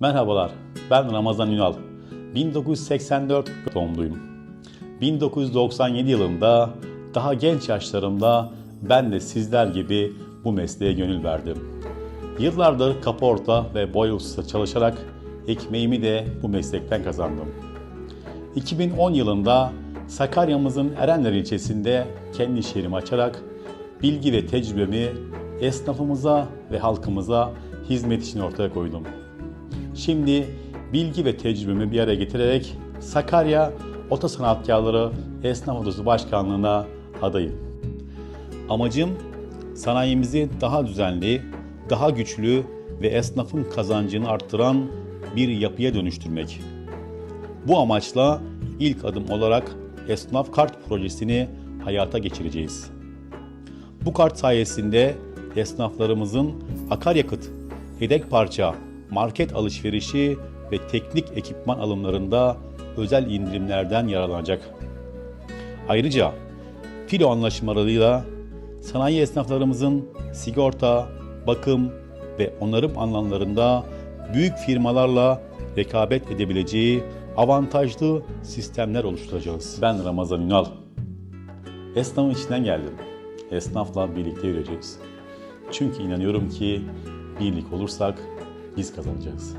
Merhabalar, ben Ramazan Ünal. 1984 doğumluyum. 1997 yılında daha genç yaşlarımda ben de sizler gibi bu mesleğe gönül verdim. Yıllardır kaporta ve ustası çalışarak ekmeğimi de bu meslekten kazandım. 2010 yılında Sakarya'mızın Erenler ilçesinde kendi iş açarak bilgi ve tecrübemi esnafımıza ve halkımıza hizmet için ortaya koydum. Şimdi bilgi ve tecrübemi bir araya getirerek Sakarya Oto Sanatkarları Esnaf Odası Başkanlığı'na adayım. Amacım sanayimizi daha düzenli, daha güçlü ve esnafın kazancını arttıran bir yapıya dönüştürmek. Bu amaçla ilk adım olarak Esnaf Kart projesini hayata geçireceğiz. Bu kart sayesinde esnaflarımızın akaryakıt, yedek parça, market alışverişi ve teknik ekipman alımlarında özel indirimlerden yararlanacak. Ayrıca filo anlaşmalarıyla sanayi esnaflarımızın sigorta, bakım ve onarım alanlarında büyük firmalarla rekabet edebileceği avantajlı sistemler oluşturacağız. Ben Ramazan Ünal. Esnafın içinden geldim. Esnafla birlikte yürüyeceğiz. Çünkü inanıyorum ki birlik olursak biz kazanacağız.